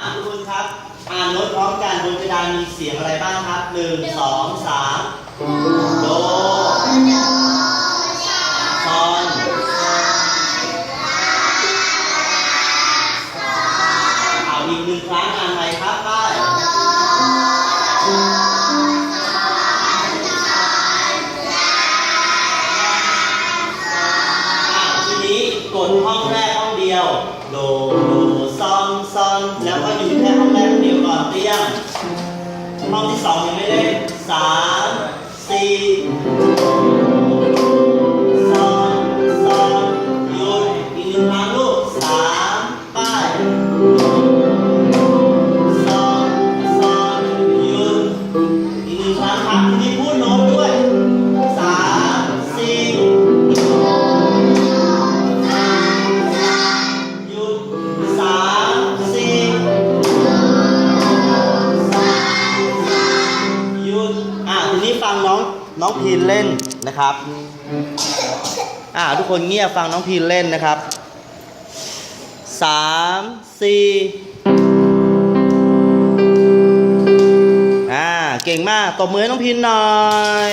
อะทุกคนครับ อ่านโน้ตพร้อมกันบนกระดานมีเสียงอะไรบ้างครับหนึ่งสองสามโดซอนเอาอีกหนึ่งครั้งอ่านใหม่ครับป้ายทีนี้กดห้องแรกห้องเดียวโดโดซอ ห้องที่สองยังไม่เล่นสามสี่สองสองหยุดอีกหนึ่งครั้งลูกสามไปสองสองหยุดอีกหนึ่งครั้งครับทีนี้พูดโน้ตด้วย ทีนี้ฟังน้องน้องพีนเล่นนะครับ อ่าทุกคนเงียบฟังน้องพีนเล่นนะครับสามสี่อ่าเก่งมากตบมือให้น้องพีนหน่อย